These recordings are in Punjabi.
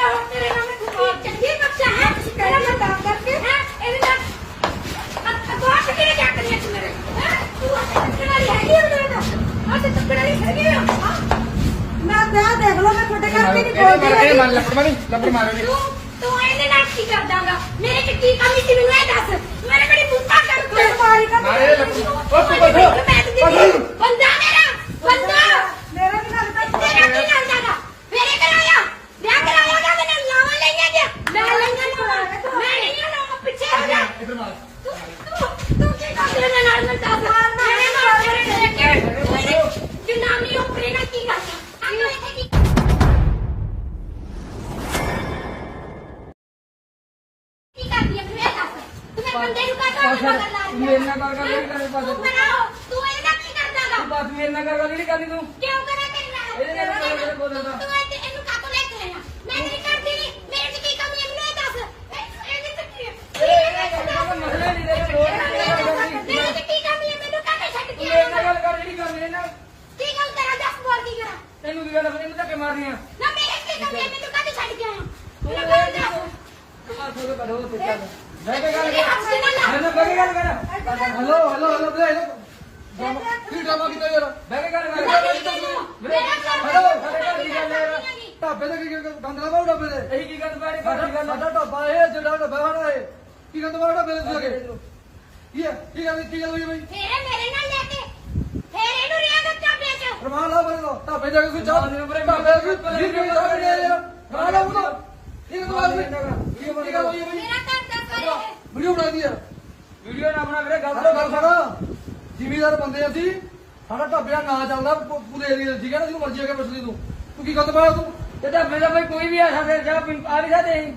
ਮੇਰੇ। ਚ ਕੀ ਕਮੀ ਸੀ ਮੈਨੂੰ ਇਹ ਦੱਸ। ਮੇਰੇ ਕੋਲ ਭੁੱਖਾ ਕਰ ਤੂੰ ਮਾਰੀ ਕਰ ਮਾਰੇ ਲੱਗ ਉਹ ਤੂੰ ਬੈਠੋ। ਬੰਦੇ ਨੂੰ ਬਸ ਅੰਦਰ ਲਾ ਮੇਰੇ ਨਾਲ ਗੱਲ ਕਰ ਲਈ ਕਰੇ ਬਸ। ਤੂੰ ਬਣਾਓ ਤੂੰ ਇਹਦਾ ਕੀ ਕਰਦਾਗਾ ਬਸ ਮੇਰੇ ਨਾਲ ਗੱਲ ਨਹੀਂ ਕਰਨੀ ਤੂੰ ਕਿਉਂ ਕਰਾਂ ਤੇਰੇ ਨਾਲ? ਇਹਦੇ ਨਾਲ ਗੱਲ ਕਰ ਬੋਲ ਦਿੰਦਾ। ਤੂੰ ਇੱਥੇ ਇਹਨੂੰ ਕਾਹਤੋਂ ਲੈ ਕੇ ਆਇਆ? ਮੈਂ ਨਹੀਂ ਕਰਦੀ ਨੀ। ਮੇਰੇ 'ਚ ਕੀ ਕਮੀ ਹੈ? ਮੈਨੂੰ ਇਹ ਦੱਸ। ਇਹ- ਇਹਦੇ 'ਚ ਕੀ ਹੈ? ਮਸਲੇ ਨਹੀਂ ਦੇ ਰੋਜ਼ ਮੇਰੇ 'ਚ ਕੀ ਕਮੀ ਹੈ? ਮੈਨੂੰ ਕਾਹਤੇ ਛੱਡ ਕੇ ਮੇਰੇ ਨਾਲ ਗੱਲ ਕਰ ਜਿਹੜੀ ਕਰਨੀ ਇਹਨਾਂ ਕੀ ਗੱਲ ਤੇਰਾ? ਦੱਸ ਬੋਲ ਕੀ ਕਰਾਂ? ਤੈਨੂੰ ਕੀ ਗੱਲ ਫਰੇ ਧੱਕੇ ਮਾਰਨੀਆਂ ਨਾ ਮੇਰੇ 'ਚ ਕੀ ਕਮੀ ਹੈ? ਮੈਨੂੰ ਕਾਹਤੇ ਛੱਡ ਕੇ ਆਇਆ? ਤੂੰ ਇਹ ਦੱਸ? ਤੋਂ ਕਰੋ ਤੇ ਚੱਲ। ਬਹਿ ਕੇ ਗੱਲ ਕਰ। ਨਾ ਬਹਿ ਕੇ ਗੱਲ ਕਰ। ਹੈਲੋ ਹੈਲੋ ਹੈਲੋ ਬਲੇ ਕੀ ਡਰਾਮਾ ਕੀਤਾ ਯਾਰ? ਬਹਿ ਕੇ ਗੱਲ ਕਰ। ਹੈਲੋ ਸਾਡੇ ਘਰ ਦੀ ਗੱਲ ਹੈ? ਢਾਬੇ ਤੇ ਕੀ ਗੰਦਲਾ ਬਾਉ ਢਾਬੇ ਤੇ। ਇਹੀ ਕੀ ਗੱਲ ਬਾਰੇ ਸਾਡਾ ਢਾਬਾ ਇਹ ਜਿਹੜਾ ਢਾਬਾ ਹਣਾ ਇਹ। ਕੀ ਗੰਦ ਮਾਰਾ ਢਾਬੇ ਤੇ ਤੁਸੀਂ ਕੀ? ਹੈ? ਕੀ ਗੱਲ ਕੀ ਗੱਲ ਹੋਈ ਬਈ? ਫੇਰ ਮੇਰੇ ਨਾਲ ਲੈ ਕੇ। ਫੇਰ ਇਹਨੂੰ ਰਿਆ ਕਰ ਚਾਬਿਆਂ 'ਚ। ਰਮਾਨ ਲਾ ਬਰੇ ਲੋ ਢਾਬੇ ਜਾ ਕੇ ਕੋਈ ਚਾਹ ਢਾਬੇ ਕੋਈ ਕੋਈ ਚਾਹ ਨਹੀਂ ਆਇਆ ਯਾਰ ਰਮਾਨ ਲਾ ਬੁਲਾ ਇਹ ਤਾਂ ਬਾਤ ਕੀ ਗੱਲ ਹੋਈ ਬਈ? ਮੇਰਾ ਘਰ ਵੀਡੀਓ ਬਣਾ ਦੀ ਯਾਰ ਵੀਡੀਓ ਨਾ ਬਣਾ ਵੀਰੇ ਗੱਲ ਸਾਡਾ ਗੱਲ ਸਾਡਾ ਜ਼ਿਮੀਦਾਰ ਬੰਦੇ ਅਸੀਂ। ਸਾਡਾ ਢਾਬਿਆ ਨਾ ਚੱਲਦਾ ਪੂ- ਪੂਰੇ ਏਰੀਆ ਠੀਕ ਹੈ ਨਾ? ਜਿਹਨੂੰ ਮਰਜ਼ੀ ਆ ਕੇ ਪੁੱਛ ਲਈ ਤੂੰ ਤੂੰ ਕੀ ਗੰਦ ਪਾਇਆ ਤੂੰ? ਤੇ ਮੇਰਾ ਭਾਈ ਕੋਈ ਵੀ ਆ ਸਾਡੇ ਜਾ ਆ ਵੀ ਸਕਦੇ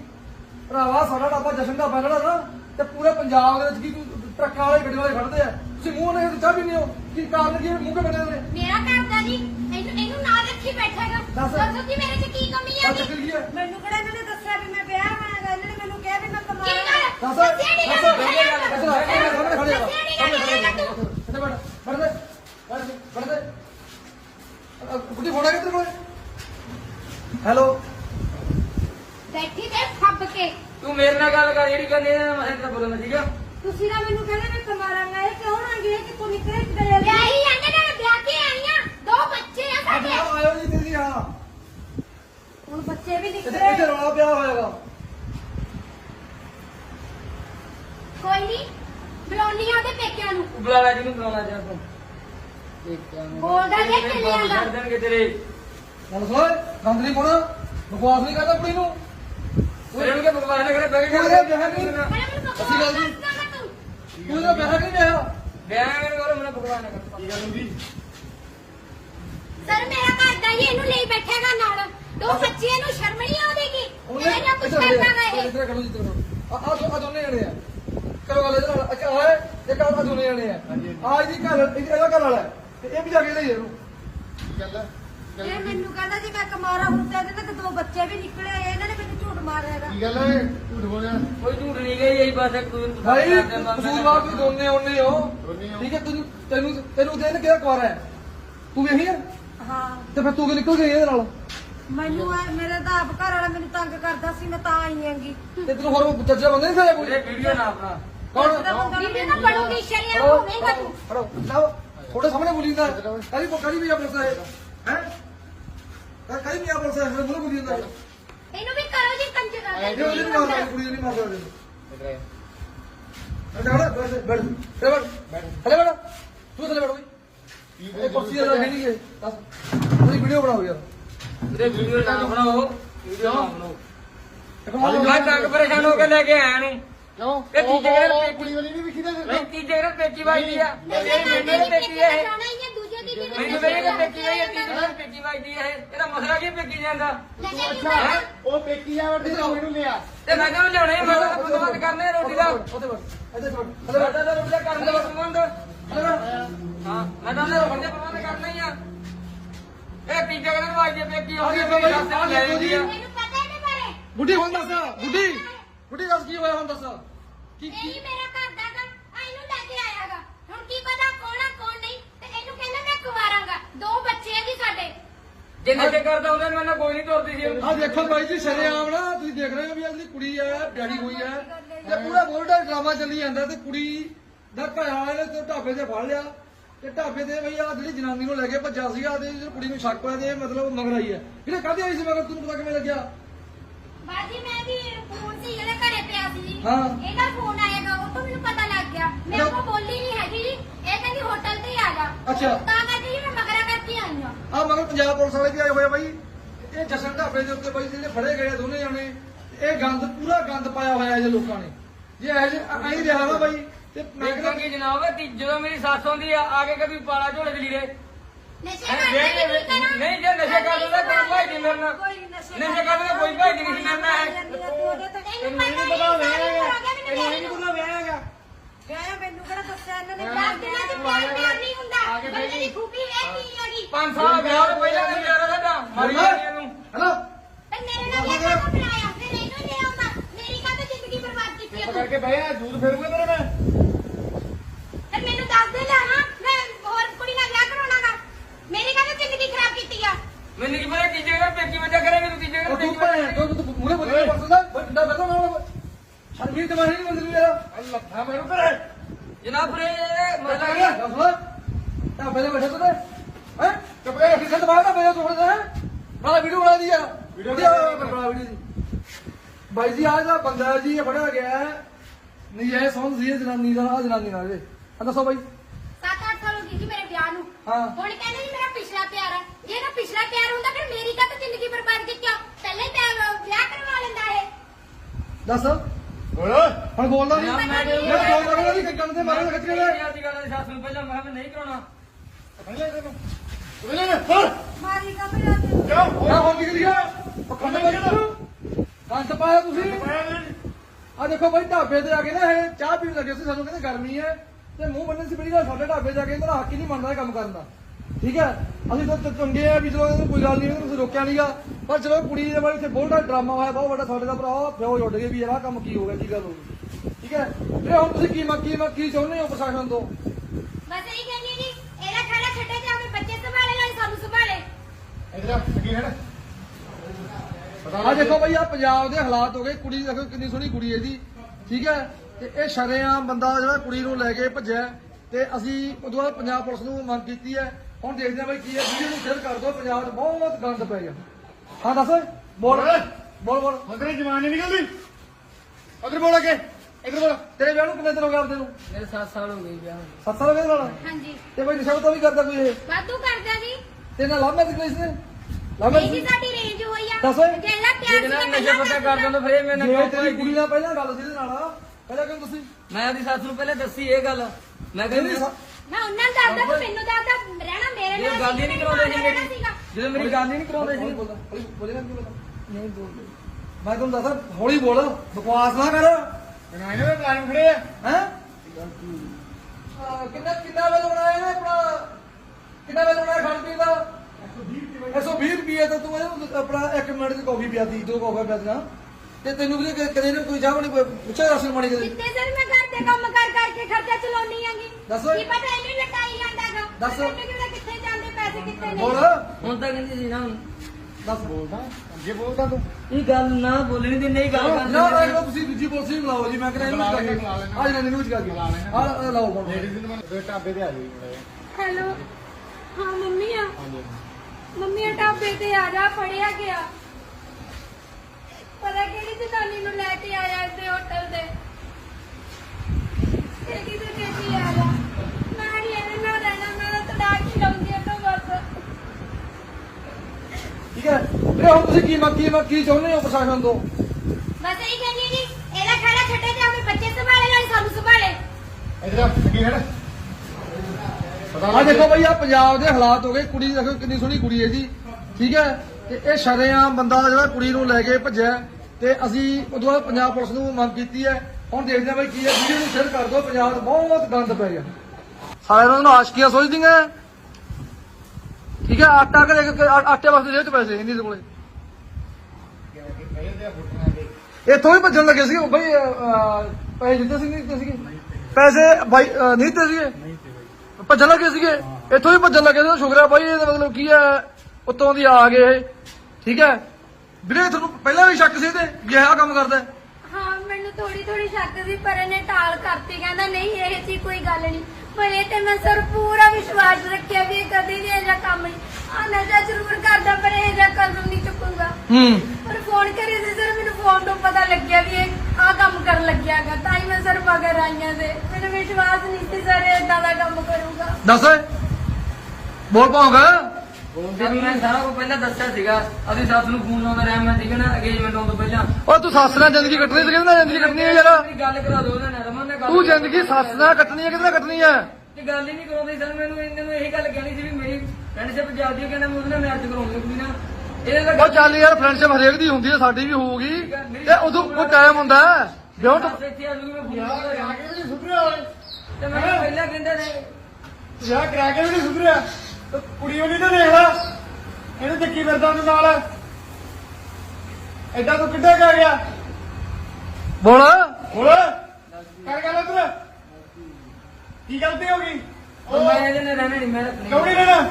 ਭਰਾਵਾ ਸਾਡਾ ਢਾਬਾ ਜਸ਼ਨ ਢਾਬਾ ਜਿਹੜਾ ਨਾ ਤੇ ਪੂਰੇ ਪੰਜਾਬ ਦੇ ਵਿੱਚ ਕੀ ਤੂੰ ਟਰੱਕਾਂ ਵਾਲੇ ਗੱਡੀ ਵਾਲੇ ਖੜਦੇ ਆ। ਤੁਸੀਂ ਮੂੰਹ ਨੇ ਚਾਹ ਵੀ ਨਹੀਂ ਹੋ? ਕੀ ਕਾਰਨ ਕੀ ਹੈ? ਮੂੰਹ ਕੇ ਬੰਦੇ ਨੇ ਮੇਰਾ ਘਰ ਦਾ ਜੀ ਇਹਨੂੰ ਇਹਨੂੰ ਨਾਲ ਰੱਖੀ ਬੈਠੇਗਾ ਦੱਸ। ਦੱਸੋ ਕਿ ਮੇਰੇ 'ਚ ਕੀ ਕਮੀ ਜੀ? ਚੱਕਰ ਕੀ ਹੈ? ਮੈਨੂੰ ਕਿਹੜਾ ਇਹਨਾਂ ਨੇ ਦੱਸਿਆ ਵੀ ਮੈਂ ਵਿਆਹ ਕਰਾਂਗਾ ਇਹਨਾਂ ਨੇ ਮੈਨੂੰ ਕਿਹਾ ਵੀ ਮੈਂ ਕੀ ਕਮਾਵਾਂਗਾ ਕਰ ਦੱਸ ਦੱਸਿਆ ਨੀ ਦੱਸ ਮੈਨੂੰ, ਦੱਸ ਖੜਿਆ ਕਰ। ਸਾਹਮਣੇ ਖੜੇ ਆ ਦੱਸਿਆ ਨੀ ਗੱਲ ਸਾਹਮਣੇ ਇਹ ਖੜੇ ਕਰ ਤੂੰ। ਇੱਥੇ ਬੈਠ ਬੈਠ ਦੇ ਬੈਠ ਦੇ ਬੈਠ ਦੇ ਅ, ਗੁੱਡੀ ਫੋੜਾ ਕਿੱਧਰ ਕੋਲੇ ਹੈਲੋ ਬੈਠੀ ਤੇ ਫੱਬ ਕੇ ਤੂੰ ਮੇਰੇ ਨਾਲ ਗੱਲ ਕਰ ਜਿਹੜੀ ਕਰਨੀ ਹੈ ਮੈਂ ਤਾਂ ਬੋਲਣਾ ਠੀਕ ਆ। ਤੁਸੀਂ ਨਾ ਮੈਨੂੰ ਕਹਿੰਦੇ ਮੈਂ ਕਮਾਵਾਂਗਾ ਇਹ ਕਿਉਂ ਨਾ ਗਏ ਕਿ ਤੂੰ ਨਿਕਲੇ ਕਿਤੇ ਵਿਆਹੀ ਆਂਦੇ ਨਾਲ ਵਿਆਹ ਕੇ ਆਈਆਂ ਦੋ ਬੱਚੇ ਆ ਸਾਡੇ। ਆਇਓ ਜੀ ਦੀਦੀ ਹਾਂ। ਹੁਣ ਬੱਚੇ ਵੀ ਨਿਕਲੇ। ਇੱਥੇ ਰੌਲਾ ਪਿਆ ਹੋਏਗਾ। ਕੋਈ ਨਹੀਂ ਬੁਲਾਉਣੀ ਆ ਉਹਦੇ ਪੇਕਿਆਂ ਨੂੰ। ਤੂੰ ਬੁਲਾ ਲੈ ਜਿਹਨੂੰ ਬੁਲਾਉਣਾ ਜਾ ਤੂੰ। ਬੋਲਦਾ ਜੇ ਚੱਲਿਆ ਗਾ। ਛੱਡ ਦੇਣਗੇ ਤੇਰੇ। ਗੱਲ ਸੁਣ ਗੰਦ ਨਹੀਂ ਪਾਉਣਾ ਬਕਵਾਸ ਨਹੀਂ ਕਰਦਾ ਕੁੜੀ ਨੂੰ। ਨੂੰ ਕਿ ਭਗਵਾਨ ਨੇ ਕਰੇ ਬਹਿ ਕੇ ਉਹਦੇ ਵਿਆਹ ਨਹੀਂ ਮੈਂ ਮੈਨੂੰ ਅਸੀਂ ਗੱਲ ਜੀ। ਤੂੰ ਤੂੰ ਕਿਉਂ ਨਹੀਂ ਆਇਆ ਵਿਆਹ ਮੇਰੇ ਕੋਲ ਮੈਨੂੰ ਭਗਵਾਨ ਨੇ ਕਰ ਕੀ ਗੱਲ ਹੁੰਦੀ? ਸਰ ਮੇਰਾ ਘਰ ਦਾ ਹੀ ਇਹਨੂੰ ਲਈ ਬੈਠੇਗਾ ਨਾਲ। ਦੋ ਬੱਚੇ ਇਹਨੂੰ ਸ਼ਰਮ ਨਹੀਂ ਆਉਂਦੀ ਕੀ ਉਹਨੇ ਇਹ ਨਾ ਕੁਛ ਇੱਧਰ ਕਰਦਾ ਵਾ ਇਹ ਆ ਆ ਦੋਨੇ ਜਣੇ ਆ। ਕਰੋ ਗੱਲ ਇਹਦੇ ਨਾਲ। ਅੱਛਾ ਆਏ ਇੱਕ ਆ ਦੋਨੇ ਜਣੇ ਆ। ਆ ਇਹਦੀ ਘਰ ਇਹਦਾ ਘਰ ਵਾਲਾ ਹੈ, ਤੇ ਇਹ ਵੀ ਜਾ ਕੇ ਲਈ ਇਹਨੂੰ ਇਹ ਮੈਨੂੰ ਕਹਿੰਦਾ ਜੀ ਮੈਂ ਕਮਾਰਾ ਤੇ ਇਹਦੇ ਤੇ ਦੋ ਬੱਚੇ ਵੀ ਨਿਕਲੇ ਇਹਨਾਂ ਨੇ ਮੈਨੂੰ ਝੂਠ ਮਾਰਿਆਗਾ ਕੀ ਗੱਲ ਹੈ? ਝੂਠ ਬੋਲਿਆ? ਕੋਈ ਝੂਠ ਨਹੀਂ ਗਈ ਇਹੀ ਬਸ ਤੂੰ ਭਾਈ ਕਸੂਰਵਾਰ ਤੁਸੀਂ ਦੋਨੇ ਉਹਨੇ ਹੋ। ਦੋਨੇ ਹੋ। ਠੀਕ ਹੈ ਤੈਨੂੰ ਤੈਨੂੰ ਤੈਨੂੰ ਦੇਣ ਕਿਹਦਾ ਕੁਆਰਾ ਹੈ? ਤੂੰ ਵੇਖੀ ਹੈ? ਹਾਂ। ਤੇ ਫਿਰ ਤੂੰ ਕਿ ਨਿਕਲ ਗਈ ਇਹਦੇ ਨਾਲ? ਮੈਨੂੰ ਆ- ਮੇਰੇ ਤਾਂ ਆਪ ਘਰ ਵਾਲਾ ਮੈਨੂੰ ਤੰਗ ਕਰਦਾ ਸੀ ਮੈਂ ਤਾਂ ਆਈ ਆਂਗੀ ਤੇ ਤੈਨੂੰ ਹੋਰ ਚੱਜਾ ਬੰਦੇ ਨਹੀਂ ਸਾਰੇ ਕੋਈ ਇਹ ਵੀਡੀਓ ਨਾ ਆਪਣਾ। ਕੌਣ? ਵੀਡੀਓ ਤਾਂ ਬਣੂਗੀ ਸ਼ਰਿਆ ਹਲੋ ਹੋਵੇਗਾ ਤੂੰ ਹਲੋ ਲਾਓ ਥੋੜੇ ਸਾਹਮਣੇ ਬੋਲੀ ਜਾਂਦਾ। ਕਦੀ ਕਦੀ ਵੀ ਆਪਣਾ ਸਾਹਿਬ ਹੈ? ਕਦੀ ਵੀ ਆਪਣਾ ਸਾਹਿਬ ਮੇਰੇ ਮੂੰਹ ਬੋਲੀ ਜਾਂਦਾ। ਇਹਨੂੰ ਵੀ ਕਰੋ ਜੀ ਕੰਜਰ ਇਹ ਨਹੀਂ ਮਾਰਦਾ? ਕੁੜੀ ਨਹੀਂ ਮਾਰਦਾ ਬੈਠ ਬੈਠ ਬੈਠ ਬੈਠ। ਥੱਲੇ ਬੈਠ। ਤੂੰ ਥੱਲੇ ਬੈਠ ਬਈ। ਇਹ ਕੁਰਸੀ ਦਾ ਨਹੀਂ ਗਏ ਦੱਸ। ਤੁਸੀਂ ਵੀਡੀਓ ਬਣਾਓ ਯਾਰ। ਇਹਦੇ ਵੀਡੀਓ ਨਾ ਬਣਾਓ। ਵੀਡੀਓ ਨਾ ਬਣਾਓ। ਇੱਕ ਮਾਰ ਮੈਂ ਤੰਗ ਪਰੇਸ਼ਾਨ ਹੋ ਕੇ ਲੈ ਕੇ ਆਇਆ ਨੂੰ ਕਿਉਂ? ਇਹ ਤੀਜੇ ਉਹ- ਦਿਨ ਉਹ ਪੇਕੀ- ਕੁੜੀ ਵਾਲੀ ਨਹੀਂ ਵਿਖੀ ਨਹੀਂ ਤੇ ਤੀਜੇ ਦਿਨ ਪੇਕੀ ਵੱਜਦੀ ਆ। ਮੇਰੇ ਇਹ ਮੈਨੂੰ ਵੀ ਪੇਕੀ ਆ ਇਹ ਜਾਣਾ ਹੀ ਹੈ ਦੂਜੇ ਦੀ ਵੀ ਮੈਨੂੰ ਵੀ ਇਹ ਪੇਕੀ ਵਈ ਆ ਤੀਜੇ ਦਿਨ ਪੇਕੀ ਵੱਜਦੀ ਆ ਇਹ ਇਹਦਾ ਮਸਲਾ ਕੀ ਪੇਕੀ ਜਾਂਦਾ ਅੱਛਾ ਉਹ ਪੇਕੀ ਆ ਵਰਤੇ ਤੂੰ ਇਹਨੂੰ ਲਿਆ। ਤੇ ਮੈਂ ਕਿਹਾ ਲਿਆਉਣੇ ਆ, ਮੈਂ ਤਾਂ ਬੰਦੋਬਸਤ ਕਰਨੇ ਆ ਰੋਟੀ ਦਾ। ਉਹਦੇ ਬੈਠ ਇੱਥੇ ਬੈਠ ਥੱਲੇ ਮੈਂ ਬੈਠ ਤਾਂ ਰੋਟੀ ਦਾ ਕਰਨ ਦਾ ਪ੍ਰਬੰਧ ਥੱਲੇ ਬੈਠ। ਹਾਂ ਮੈਂ ਤਾਂ ਰੋਟੀ ਦਾ ਪ੍ਰਬੰਧ ਕਰਨਾ ਹੀ ਆ। ਇਹ ਤੀਜੇ ਹੋ ਗਈ ਮੈਨੂੰ ਪਤਾ ਨਹੀਂ ਬਾਰੇ। ਬੁੱਢੀ ਹੁਣ ਦੱਸ ਬੁੱਢੀ। ਬੁੱਢੀ ਦੱਸ ਕੀ ਹੋਇਆ ਹੁਣ ਦੱਸ? ਕੀ ਇਹ ਹੀ ਮੇਰਾ ਘਰ ਦਾ ਗਾ ਆ ਇਹਨੂੰ ਲੈ ਕੇ ਆਇਆਗਾ। ਹੁਣ ਕੀ ਪਤਾ ਕੌਣ ਆ ਕੌਣ ਨਹੀਂ ਤੇ ਇਹਨੂੰ ਕਹਿੰਦਾ ਮੈਂ ਕੁਵਾਰਾਂਗਾ। ਦੋ ਬੱਚੇ ਆ ਜੀ ਸਾਡੇ। ਜੇ ਨਸ਼ੇ ਕਰਦਾ ਹੁੰਦਾ ਤਾਂ ਮੈਨੂੰ ਕੋਈ ਨਹੀਂ ਤੋਰਦੀ ਸੀ। ਆ ਦੇਖੋ ਬਾਈ ਜੀ ਸ਼ਰੇਆਮ ਨਾ ਤੁਸੀਂ ਦੇਖ ਰਹੇ ਹੋ ਵੀ ਅਗਲੀ ਕੁੜੀ ਹੈ ਪਿਆਰੀ ਹੋਈ ਹੈ। ਤੇ ਪੂਰਾ ਬੋਲਡਾ ਡਰਾਮਾ ਚੱਲੀ ਜਾਂਦਾ ਤੇ ਕੁੜੀ ਦਾ ਘਰ ਵਾਲੇ ਨੇ ਤੇ ਢਾਬੇ ਤੇ ਫੜ ਲਿਆ। ਤੇ ਢਾਬੇ ਤੇ ਬਈ ਆ ਜਿਹੜੀ ਜਨਾਨੀ ਨੂੰ ਲੈ ਕੇ ਭੱਜਾ ਸੀਗਾ ਤੇ ਜਿਹੜੀ ਕੁੜੀ ਨੂੰ ਸ਼ੱਕ ਹੋਇਆ ਤੇ ਇਹ ਮਤਲਬ ਮਗਰ ਆਈ ਹੈ। ਵੀਰੇ ਕਾਹਦੇ ਆਈ ਸੀ ਮਗਰ? ਤੈਨੂੰ ਪਤਾ ਕਿਵੇਂ ਲੱਗਿਆ? ਬਾਜੀ ਮੈਂ ਵੀ ਫੋਨ ਸੀ ਇਹਦੇ ਘਰੇ ਪਿਆ ਸੀ ਜੀ। ਹਾਂ। ਇਹਦਾ ਫੋਨ ਆਏਗਾ ਉਹ ਤੋਂ ਮੈਨੂੰ ਪਤਾ ਲੱਗ ਗਿਆ। ਮੈਂ ਅੱਛਾ। ਉਹ ਬੋਲੀ ਨਹੀਂ ਹੈਗੀ ਜੀ। ਇਹ ਕਹਿੰਦੀ ਹੋਟਲ ਤੇ ਹੀ ਆ ਜਾ। ਅੱਛਾ। ਤਾਂ ਕਰਕੇ ਜੀ ਮੈਂ ਮਗਰਾ ਕਰਕੇ ਆਈ ਹਾਂ। ਆ ਮਗਰ ਪੰਜਾਬ ਪੁਲਿਸ ਵਾਲੇ ਵੀ ਆਏ ਹੋਏ ਆ ਬਾਈ। ਇਹ ਜਸ਼ਨ ਢਾਬੇ ਦੇ ਉੱਤੇ ਬਾਈ ਜਿਹੜੇ ਫੜੇ ਗਏ ਆ ਦੋਨੇ ਜਾਣੇ ਇਹ ਗੰਦ ਪੂਰਾ ਗੰਦ ਪਾਇਆ ਹੋਇਆ ਇਹ ਲੋਕਾਂ ਨੇ। ਜੇ ਇਹ ਐਂ ਰਿਹਾ ਨਾ ਬਾਈ। ਤੇ ਮੈਂ ਮੈਂ ਕਹਿੰਦਾ ਕੀ ਜਨਾਬ ਤੀ- ਜਦੋਂ ਮੇਰੀ ਸੱਸ ਆਉਂਦੀ ਆ ਆ ਕੇ ਕਦੀ ਪਾਲਾ ਝੋਲੇ ਚ ਲੀੜੇ। ਨਸ਼ੇ ਹੈਂ, ਕਰਦੇ ਨਹੀਂ ਨਹੀਂ ਕਰਾਂ ਨਹੀਂ ਜੇ ਨਸ਼ੇ ਕਰਦੇ ਤਾਂ ਕੋਈ ਭਾਈ ਨਹੀਂ ਮੇਰੇ ਨਾਲ ਕੋਈ ਨਸ਼ੇ ਕਰਦੇ ਤਾਂ ਕੋਈ ਭਾਈ ਨਹੀਂ ਮੇਰੇ ਨਾਲ ਹੈ। ਉਹਦੇ ਤੈਨੂੰ ਪਤਾ ਨਹੀਂ ਪਤਾ ਇਹਨੂੰ ਨਹੀਂ ਪਤਾ ਵਿਆਹ ਹੈਗਾ। ਗਏ ਮੈਨੂੰ ਕਿਹੜਾ ਦੱਸਿਆ? ਇਹਨਾਂ ਨੇ ਦਸ ਦਿਨਾਂ ਚ ਪਿਆਰ ਪਿਆਰ ਨਹੀਂ ਹੁੰਦਾ। ਬੰਦੇ ਦੀ ਖੂਬੀ ਇਹ ਕੀ ਹੈਗੀ। ਪੰਜ ਸਾਲ ਵਿਆਹ ਤੋਂ ਪਹਿਲਾਂ ਨਹੀਂ ਯਾਰ ਸਾਡਾ। ਮਾਰੀ ਜਾਂਦੀ ਇਹਨੂੰ। ਹੈਲੋ? ਤੇ ਮੇਰੇ ਨਾਲ ਵਿਆਹ ਕਦੋਂ ਬਣਾਇਆ ਫਿਰ ਇਹਨੂੰ ਲੈ ਆਉਂਦਾ। ਮੇਰੀ ਕਾਹਤੇ ਜ਼ਿੰਦਗੀ ਬਰਬਾਦ ਕੀਤੀ ਹੈ ਕਰਕੇ ਬਹਿ ਜਾ ਦੂਧ ਫੇਰੂਗਾ ਤੇਰੇ ਮੈਂ ਤੇ ਮੈਨੂੰ ਦੱਸ ਦੇ ਲੈ ਹਾਂ ਮੈਂ ਹੋਰ ਕੁੜੀ ਨਾਲ ਵਿਆਹ ਕਰਾਉਣਾਗਾ ਮੇਰੀ ਕਾਹਤੇ ਜ਼ਿੰਦਗੀ ਖਰਾਬ ਕੀਤੀ ਆ ਮੈਨੂੰ ਕੀ ਪਤਾ ਤੀਜੇ ਘਰ ਪੇਕੀ ਵਜਾ ਕਰੇਂਗੇ ਤੂੰ ਤੀਜੇ ਘਰ ਉਹ ਤੂੰ ਭੈਣ ਤੂੰ ਤੂੰ ਮੂਰੇ ਬੋਲੀ ਪਰਸੋਂ ਦਾ ਵੱਡਾ ਬੈਠਾ ਨਾਲ। ਸ਼ਰਮੀਰ ਤੇ ਮਾਰੀ ਨਹੀਂ ਬੰਦੇ ਨੂੰ ਯਾਰ। ਅੱਲਾ ਥਾ ਮੈਨੂੰ ਕਰੇ ਜਨਾਬ ਰੇ ਮਤਲਬ ਢਾਬੇ ਤੇ ਬੈਠਾ ਤੂੰ ਹੈ? ਕਪੜੇ ਕਿਸੇ ਤੋਂ ਬਾਹਰ ਨਾ ਬੈਠਾ ਤੂੰ ਹੈ? ਮਾਲਾ ਵੀਡੀਓ ਬਣਾ ਦੀ ਯਾਰ ਵੀਡੀਓ ਬਣਾ ਵੀਡੀਓ ਦੀ ਬਾਈ ਜੀ ਆਹ ਜਿਹੜਾ ਬੰਦਾ ਹੈ ਜੀ ਇਹ ਫੜਿਆ ਗਿਆ ਹੈ ਨਹੀਂ ਇਹ ਸੌਂ ਸੀ ਜਨਾਨੀ ਦਾ ਆ ਜਨਾਨੀ ਨਾਲ ਇਹ। ਆ ਦੱਸੋ ਬਾਈ 7-8 ਸਾਲ ਹੋ ਗਈ ਜੀ ਮੇਰੇ ਵਿਆਹ ਨੂੰ ਹਾਂ। ਹੁਣ ਕਹਿੰਦੇ ਜੀ ਮੇਰਾ ਪਿਛਲਾ ਪਿਆਰ ਹੈ ਜੇ ਨਾ ਪਿਛਲਾ ਪਿਆਰ ਹੁੰਦਾ ਫਿਰ ਮੇਰੀ ਕਾਹਤੇ ਜ਼ਿੰਦਗੀ ਬਰਬਾਦ ਕੀਤੀ ਆ? ਪਹਿਲਾਂ ਹੀ ਪਿਆਰ ਵਿਆਹ ਕਰਵਾ ਲੈਂਦਾ ਇਹ। ਦੱਸ। ਬੋਲ ਹੁਣ ਬੋਲਦਾ ਨਹੀਂ ਮੈਂ- ਮੈਂ- ਮੈਂ ਬੋਲਦਾ ਨਹੀਂ ਕਿ ਕੰਨ ਤੇ ਮਾਰਨ ਖੱਚ ਕੇ ਲੈ ਯਾਰ ਦੀ ਗੱਲ ਹੈ ਸੱਸ ਨੂੰ ਪਹਿਲਾਂ ਮੈਂ ਕਿਹਾ ਮੈਂ ਨਹੀਂ ਕਰਾਉਣਾ। ਫੜ ਲੈ ਤੈਨੂੰ ਉਹਦੇ ਨਾਲ ਫੜ ਮਾਰੀ ਕਾ ਪਿਆ ਤੂੰ? ਕਿਉਂ? ਨਾ ਹੋ ਕੀ ਗਿਆ ਪਖੰਡ ਵਿੱਚ ਕੰਨ ਪਾਇਆ ਤੁਸੀਂ? ਆ ਦੇਖੋ ਬਾਈ ਢਾਬੇ ਤੇ ਆ ਕੇ ਨਾ ਇਹ ਚਾਹ ਪੀਣ ਲੱਗੇ ਸੀ ਸਾਨੂੰ ਕਹਿੰਦੇ ਗਰਮੀ ਹੈ। ਤੇ ਮੂੰਹ ਬੰਨਣ ਸੀ ਬੜੀ ਗੱਲ ਸਾਡੇ ਢਾਬੇ ਜਾ ਕੇ ਇਹਨਾਂ ਦਾ ਹੱਕ ਹੀ ਨਹੀਂ ਮੰਨਦਾ ਇਹ ਕੰਮ ਕਰਨ ਦਾ। ਠੀਕ ਹੈ? ਅਸੀਂ ਤਾਂ ਚ- ਚੰਗੇ ਆ ਵੀ ਚਲੋ ਇਹਨੂੰ ਕੋਈ ਗੱਲ ਨਹੀਂ ਇਹਨੂੰ ਤੁਸੀਂ ਰੋਕਿਆ ਨਹੀਂਗਾ ਪਰ ਚਲੋ ਕੁੜੀ ਦੇ ਬਾਰੇ ਇੱਥੇ ਬਹੁਤ ਵੱਡਾ ਡਰਾਮਾ ਹੋਇਆ ਬਹੁਤ ਵੱਡਾ ਸਾਡੇ ਦਾ ਭਰਾ ਫਿਓ ਉੱਡ ਗਏ ਵੀ ਯਾਰ ਆਹ ਕੰਮ ਕੀ ਹੋ ਗਿਆ ਕੀ ਗੱਲ ਹੋ ਗਈ। ਠੀਕ ਹੈ? ਵੀਰੇ ਹੁਣ ਤੁਸੀਂ ਕੀ ਮੰਗੀ ਕੀ ਚਾਹੁੰਦੇ ਹੋ ਪ੍ਰਸ਼ਾਸਨ ਤੋਂ? ਬਸ ਇਹੀ ਕਹਿੰਦੀ ਜੀ ਇਹਦਾ ਖਾਣਾ ਛੱਡੇ ਤੇ ਆਪਣੇ ਬੱਚੇ ਸੰਭਾਲੇ ਨਾਲ ਸਾਨੂੰ ਸੰਭਾਲੇ। ਇਧਰ ਅੱਗੇ ਹਟ ਆ ਦੇਖੋ ਬਈ ਆ ਪੰਜਾਬ ਦੇ ਹਾਲਾਤ ਹੋ ਗਏ ਕੁੜੀ ਦੇਖੋ ਕਿੰਨੀ ਸੋਹਣੀ ਕੁੜੀ ਹੈ ਇਹਦੀ। ਠੀਕ ਹੈ? ਤੇ ਇਹ ਸ਼ਰੇਆਮ ਬੰਦਾ ਜਿਹੜਾ ਕੁੜੀ ਨੂੰ ਲੈ ਕੇ ਭੱਜਿਆ ਤੇ ਅਸੀਂ ਉਦੋਂ ਬਾਅਦ ਪੰਜਾਬ ਪੁਲਿਸ ਨੂੰ ਮੰਗ ਕੀਤੀ ਹੈ। ਹੁਣ ਦੇਖਦੇ ਹਾਂ ਬਈ ਕੀ ਹੈ। ਵੀਡੀਓ ਨੂੰ ਸ਼ੇਅਰ ਕਰ ਦਿਓ ਪੰਜਾਬ 'ਚ ਬਹੁਤ ਗੰਦ ਪੈ ਗਿਆ ਹਾਂ ਦੱਸ। ਬੋਲ। ਬੋਲ। ਬੋਲ ਉਧਰ ਜਵਾਨ ਨਹੀਂ ਨਿਕਲਦੀ? ਉਧਰ ਬੋਲ ਅੱਗੇ। ਇਧਰ ਬੋਲ। ਤੇਰੇ ਵਿਆਹ ਨੂੰ ਕਿੰਨੇ ਦਿਨ ਹੋ ਗਏ ਆਪਦੇ ਨੂੰ? ਮੇਰੇ 7 ਸਾਲ ਹੋ ਗਏ ਵਿਆਹ ਨੂੰ। ਸੱਤ ਸਾਲ ਹੋ ਗਏ ਨਾਲ? ਹਾਂਜੀ। ਤੇ ਬਈ ਨਸ਼ਾ ਤਾਂ ਵੀ ਕਰਦਾ ਕੋਈ ਇਹ? ਵਾਧੂ ਕਰਦਾ ਜੀ। ਤੇ ਨਾ ਲਵ ਮੈਰਿਜ ਕਰੀ ਨੇ ਲਵ ਜੀ ਮੈਰਿਜ ਸਾਡੀ ਰੇਂਜ ਹੋਈ ਆ। ਦੱਸ। ਜਿਹੜਾ ਪਿਆਰ ਸੀ ਨਸ਼ਾ ਪਤਾ ਕਰ ਦਿੰਦਾ ਫਿਰ ਇਹ ਮੇਰੇ ਜੇ ਨਾਲ ਤੇਰੀ ਕੁੜੀ ਨਾਲ ਪਹਿਲਾਂ ਗੱਲ ਸੀ ਇਹਦੇ ਨਾਲ ਪਹਿਲਾਂ ਕਿਉਂ ਤੁਸੀਂ ਮੈਂ ਆਪਣੀ ਸੱਸ ਨੂੰ ਪਹਿਲੇ ਦੱਸੀ ਇਹ ਗੱਲ। ਮੈਂ ਕਹਿੰਦੀ ਮੈਂ ਉਹਨਾਂ ਨੂੰ ਦੱਸਦਾ ਤੂੰ ਮੈਨੂੰ ਦੱਸਦਾ ਰਹਿਣਾ ਮੇਰੇ ਜਦੋਂ ਨਾਲ ਗੱਲ ਹੀ ਨਹੀਂ ਕਰਾਉਂਦੇ ਸੀ ਮੇਰੀ ਜਦੋਂ ਮੇਰੀ ਗੱਲ ਹੀ ਨਹੀਂ ਕਰਾਉਂਦੇ ਸੀ ਬੋਲਦਾ ਬੋਲੇ। ਨਾ ਕੀ ਬੋਲਦਾ। ਨਹੀਂ ਬੋਲਦੇ। ਮੈਂ ਤੁਹਾਨੂੰ ਦੱਸਾਂ ਹੌਲੀ ਬੋਲ। ਬਕਵਾਸ ਨਾ ਕਰ। ਇਹਨਾਂ ਨੇ ਪਲਾਨ ਖੜੇ ਆ। ਹੈ? ਕਿੰਨਾ ਕਿੰਨਾ ਵੇ ਲਾਉਣਾ ਇਹਨੇ ਆਪਣਾ? ਕਿੰਨਾ ਵੇ ਲਾਉਣਾ ਖਾਣ ਪੀਣ ਦਾ? 120 ਰੁਪਏ। ਤਾਂ ਤੂੰ ਆਪਣਾ 1 ਮਿੰਟ ਦੀ ਕਾਫੀ ਪਿਆਦੀ ਦੋ ਕਾਫੀ ਪਿਆਦੀਆਂ ਤੇ ਤੈਨੂੰ ਵੀ ਕ- ਕਦੇ ਨੂੰ ਕੋਈ ਚਾਹ ਨਹੀਂ ਪੁੱਛਿਆ ਰਾਸ਼ਨ ਪਾਣੀ ਕਦੇ। ਕਿੱਤੇ ਸਰ ਮੈਂ ਘਰ ਦੇ ਕੰਮ ਕਰ ਕਰਕੇ ਖਰਚਾ ਚਲਾਉਣੀ ਆਂਗੀ ਦੱਸ। ਕੀ ਪਤਾ ਇਹਨੂੰ ਲਟਾਈ ਜਾਂਦਾਗਾ ਦੱਸ। ਕਿਹੜਾ ਕਿੱਥੇ ਜਾਂਦੇ ਪੈਸੇ ਕਿੱਥੇ ਬੋਲ। ਨਹੀਂ ਹੁਣ ਤਾਂ ਕਹਿੰਦੀ ਸੀ ਨਾ ਦੱਸ ਬੋਲਦਾ ਅੱਗੇ ਬੋਲਦਾ ਤੂੰ। ਇਹ ਗੱਲ ਨਾ ਬੋਲਣੀ ਤੇ ਨਹੀਂ ਗੱਲ ਕਰਨੀ ਨਾ ਨਾ ਤੁਸੀਂ ਦੂਜੀ ਪੁਲਿਸ ਨੂੰ ਬੁਲਾਓ ਜੀ ਮੈਂ ਕਹਿੰਦਾ ਇਹਨੂੰ ਬੁਲਾ ਬੁਲਾ ਲੈਣਾ। ਆ ਜਨਾ ਇਹਨੂੰ ਵਿੱਚ ਕਰਕੇ ਬੁਲਾ ਲੈਣਾ। ਆ ਲਾਓ ਫੋਨ ਲੇਡੀਜ਼ ਨੂੰ ਮੈਂ ਢਾਬੇ ਤੇ ਆ ਜਾਈ ਹੈਲੋ? ਹਾਂ ਮੰਮੀ ਆ। ਮੰਮੀ ਆ ਢਾਬੇ ਤੇ ਆ ਜਾ ਫੜਿਆ ਗਿਆ। ਜਨਾਨੀ ਨੂੰ ਲੈ ਕੇ ਆਇਆ ਇਸ ਹੋਟਲ ਤੇ ਕਿਹਦੀ ਤੇ ਕਿਹਦੀ ਆ ਜਾ। ਮੈਂ ਨਹੀਂ ਇਹਦੇ ਨਾਲ ਰਹਿਣਾ ਮੈਂ ਤਾਂ ਤਲਾਕ ਹੀ ਲਊਂਗੀ ਇਹ ਤੋਂ ਬਸ ਠੀਕ ਹੈ। ਵੀਰੇ ਹੁਣ ਤੁਸੀਂ ਕੀ ਮੰਗੀ ਕੀ ਚਾਹੁੰਦੇ ਹੋ ਪ੍ਰਸ਼ਾਸਨ ਤੋਂ? ਬਸ ਇਹੀ ਕਹਿੰਦੀ ਜੀ ਇਹਦਾ ਖਾਣਾ ਛੱਡੇ ਤੇ ਆਪਣੇ ਬੱਚੇ ਸੰਭਾਲੇ ਨਾਲ ਸਾਨੂੰ ਸੰਭਾਲੇ। ਇਧਰ ਅੱਗੇ ਹਟ ਆ ਦੇਖੋ ਬਈ ਆ ਪੰਜਾਬ ਦੇ ਹਾਲਾਤ ਹੋ ਗਏ। ਕੁੜੀ ਦੇਖੋ ਕਿੰਨੀ ਸੋਹਣੀ ਕੁੜੀ ਹੈ ਜੀ। ਠੀਕ ਹੈ। ਤੇ ਇਹ ਸ਼ਰੇਆਮ ਬੰਦਾ ਜਿਹੜਾ ਕੁੜੀ ਨੂੰ ਲੈ ਕੇ ਭੱਜਿਆ ਤੇ ਅਸੀਂ ਉਦੋਂ ਬਾਅਦ ਪੰਜਾਬ ਪੁਲਿਸ ਨੂੰ ਮੰਗ ਕੀਤੀ ਹੈ। ਹੁਣ ਦੇਖਦੇ ਹਾਂ ਬਈ ਕੀ ਹੈ। ਵੀਡੀਓ ਨੂੰ ਸ਼ੇਅਰ ਕਰ ਦਿਓ। ਪੰਜਾਬ 'ਚ ਬਹੁਤ ਗੰਦ ਪੈ ਗਿਆ ਸਾਰਿਆਂ ਨੂੰ ਆਸ਼ਕੀਆਂ ਸੋਚਦੀਆਂ। ਠੀਕ ਹੈ, ਆਟਾ ਕਰੇ ਆਟੇ ਵਾਸਤੇ ਜੇਬ 'ਚ ਪੈਸੇ ਨਹੀਂ ਦੇ ਕੋਲੇ। ਇੱਥੋਂ ਹੀ ਭੱਜਣ ਲੱਗੇ ਸੀ ਬਈ ਪੈਸੇ ਦਿੱਤੇ ਸੀ, ਨਹੀਂ ਦਿੱਤੇ ਸੀਗੇ। ਪੈਸੇ ਬਾਈ ਨਹੀਂ ਦਿੱਤੇ ਸੀਗੇ। ਭੱਜਣ ਲੱਗੇ ਸੀਗੇ। ਇੱਥੋਂ ਹੀ ਭੱਜਣ ਲੱਗੇ ਸੀ। ਸ਼ੁਕਰ ਹੈ ਬਾਈ, ਇਹਦਾ ਮਤਲਬ ਕੀ ਹੈ, ਉੱਤੋਂ ਦੀ ਆ ਗਏ ਇਹ। ਠੀਕ ਹੈ। ਵੀਰੇ ਤੁਹਾਨੂੰ ਪਹਿਲਾਂ ਵੀ ਸ਼ੱਕ ਸੀ ਤੇ ਵੀ ਇਹ ਆਹ ਕੰਮ ਕਰਦਾ ਹੈ? ਹਾਂ ਮੈਨੂੰ ਥੋੜੀ ਥੋੜੀ ਸ਼ੱਕ ਸੀ ਪਰ ਇਹਨੇ ਟਾਲ ਕਰਤੀ ਕਹਿੰਦਾ ਨਹੀਂ ਇਹ ਜੀ ਕੋਈ ਗੱਲ ਨਹੀਂ। ਮੇਰੇ ਤੇ ਮੈਂ ਸਰ ਪੂਰਾ ਵਿਸ਼ਵਾਸ ਰੱਖਿਆ ਵੀ ਇਹ ਕਦੇ ਵੀ ਇਹਦਾ ਕੰਮ ਨਹੀਂ। ਆ ਨਸ਼ਾ ਜ਼ਰੂਰ ਕਰਦਾ ਪਰ ਇਹਦਾ ਕਦਮ ਨਹੀਂ ਚੁੱਕੂਗਾ। ਹੂੰ। ਪਰ ਫੋਨ ਕਰੇ ਸੀ ਸਰ ਮੈਨੂੰ ਫੋਨ ਤੋਂ ਪਤਾ ਲੱਗਿਆ ਵੀ ਇਹ ਆ ਕੰਮ ਕਰਨ ਲੱਗਿਆਗਾ ਤਾਂ ਹੀ ਮੈਂ ਸਰ ਮਗਰ ਆਈਆਂ ਦੇ ਮੈਨੂੰ ਵਿਸ਼ਵਾਸ ਨਹੀਂ ਸੀ ਸਰ ਇਹ ਏਦਾਂ ਦਾ ਕੰਮ ਕਰੂਗਾ। ਦੱਸ ਬੋਲ ਪਾਉਂਗਾ ਮੈਂ ਸਾਰਾ ਕੁਝ ਪਹਿਲਾਂ ਦੱਸਿਆ ਸੀਗਾ। ਅਸੀਂ ਸੱਸ ਨੂੰ ਫੋਨ ਲਾਉਂਦਾ ਰਿਹਾ ਮੈਂ ਠੀਕ ਹੈ ਨਾ ਅਗੇਜਮੈਂਟ ਹੋਣ ਤੋਂ ਪਹਿਲਾਂ। ਓ ਤੂੰ ਸੱਸ ਨਾਲ ਜ਼ਿੰਦਗੀ ਕੱਟਣੀ ਤੇ ਕਿਹਦੇ ਨਾਲ ਜ਼ਿੰਦਗੀ ਕੱਟਣੀ ਹੈ ਯਾਰ? ਮੇਰੀ ਗੱਲ ਕਰਾ ਦੋ ਉਹਨਾਂ ਨਾਲ ਰਮਨ ਨਾਲ ਗੱਲ ਤੂੰ ਜ਼ਿੰਦਗੀ ਸੱਸ ਨਾਲ ਕੱਟਣੀ ਹੈ ਕਿਹਦੇ ਨਾਲ ਕੱਟਣੀ ਹੈ? ਤੇ ਗੱਲ ਹੀ ਨਹੀਂ ਕਰਾਉਂਦੇ ਸਰ ਮੈਨੂੰ ਇਹਨਾਂ ਨੂੰ ਇਹੀ ਗੱਲ ਕਹਿਣੀ ਸੀ ਵੀ ਮੇਰੀ ਫਰੈਂਡਸ਼ਿਪ ਚੱਲਦੀ ਹੈ ਕਹਿੰਦਾ ਮੈਂ ਉਹਦੇ ਨਾਲ ਮੈਰਿਜ ਕਰਾਉਂਗਾ ਕੁੜੀ ਨਾਲ ਇਹਦੇ ਉਹ ਚੱਲ ਯਾਰ ਫਰੈਂਡਸ਼ਿਪ ਹਰੇਕ ਦੀ ਹੁੰਦੀ ਹੈ ਸਾਡੀ ਵੀ ਹੋਊਗੀ। ਤੇ ਉਦੋਂ ਕੋਈ ਟਾਈਮ ਹੁੰਦਾ ਵਿਆਹ ਤੋਂ ਤੋਂ ਇੱਥੇ ਆ ਜੂਗੀ ਮੈਂ ਕਰਦਾ ਕਰਾ ਕੇ ਵੀ ਨਹੀਂ ਸੁਧਰਿਆ। ਓਏ ਤੇ ਮੈਂ ਕਿਹਾ ਪਹਿਲਾਂ ਕਹਿੰਦੇ ਨੇ ਯਾਰ ਕਰਾ ਕੇ ਵੀ ਨਹੀਂ ਸੁਧਰਿਆ। ਤੇ ਕੁੜੀ ਉਹ ਨਹੀਂ ਤਾਂ ਦੇਖ ਲੈ। ਇਹਨੂੰ ਚੱਕੀ ਫਿਰਦਾ ਉਹਦੇ ਨਾਲ। ਐਡਾ ਤੂੰ ਕਿੱਡਾ ਕਰ ਗਿਆ? ਬੋਲ। ਹੋਰ ਕਰ ਗੱਲ ਉਧਰ। ਕੀ ਗਲਤੀ ਹੋ ਗਈ? ਉਹ ਮੈਂ ਇਹਦੇ ਨਾਲ ਰਹਿਣਾ ਨਹੀਂ ਮੈਂ ਰੱਖਣੀ ਕਿਉਂ ਨਹੀਂ ਰਹਿਣਾ?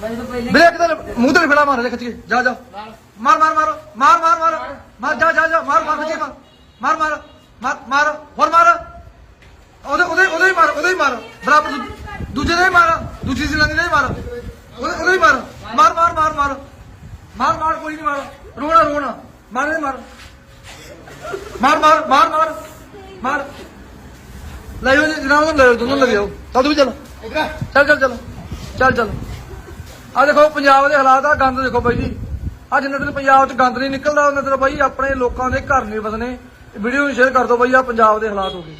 ਮੈਂ ਜਦੋਂ ਪਹਿਲਾਂ ਵੀਰੇ ਇੱਕ ਤਾਂ ਮੂੰਹ ਤੇ ਫੜਾ ਮਾਰ ਦੇ ਖਿੱਚ ਕੇ। ਜਾ ਜਾ। ਮਾਰ। ਮਾਰ ਮਾਰ ਮਾਰ। ਮਾਰ ਮਾਰ ਮਾਰ। ਜਾ ਜਾ ਜਾ। ਮਾਰ ਮਾਰ ਖਿੱਚ ਕੇ ਮਾਰ। ਮਾਰ ਮਾਰ। ਮਾਰ ਹੋਰ ਮਾਰ। ਉਹਦੇ ਉਹਦੇ ਉਹਦੇ ਹੀ ਮਾਰ ਉਹਦੇ ਹੀ ਮਾਰ। ਬਰਾਬਰ। ਮਾਰ ਦੂਜੀ ਸਿਲੰਦੀ ਦੇ ਮਾਰ। ਉਹਦੇ ਉਹਦੇ ਮਾਰ। ਮਾਰ ਮਾਰ ਮਾਰ ਮਾਰ। ਮਾਰ ਮਾਰ, ਕੋਈ ਨਹੀਂ ਮਾਰ। ਰੋਣਾ ਰੋਣਾ। ਮਾਰ ਦੇ ਮਾਰ। ਮਾਰ ਮਾਰ ਮਾਰ ਮਾਰ। ਮਾਰ। ਲੈ ਜਾਓ ਜਨਾਬ ਲੈ ਜਾਓ ਦੋਨੋਂ ਲੈ ਜਾਓ ਚੱਲ ਤੂੰ ਚੱਲ। ਚੱਲ ਚੱਲ ਚੱਲ। ਚੱਲ ਚੱਲ। ਆ ਦੇਖੋ, ਪੰਜਾਬ ਦੇ ਹਾਲਾਤ ਆ ਗੰਦ ਦੇਖੋ ਬਾਈ ਜੀ। ਆ ਜਿੰਨਾ ਦਿਨ ਪੰਜਾਬ 'ਚ ਗੰਦ ਨਹੀਂ ਨਿਕਲਦਾ, ਉਹਨਾਂ ਦਿਨ ਬਾਈ ਆਪਣੇ ਲੋਕਾਂ ਦੇ ਘਰ ਨਹੀਂ ਵਸਨੇ ਵੀਡੀਓ ਨੂੰ ਸ਼ੇਅਰ ਕਰ ਦਿਓ ਬਾਈ ਆ ਪੰਜਾਬ ਦੇ ਹਾਲਾਤ ਹੋ ਗਏ।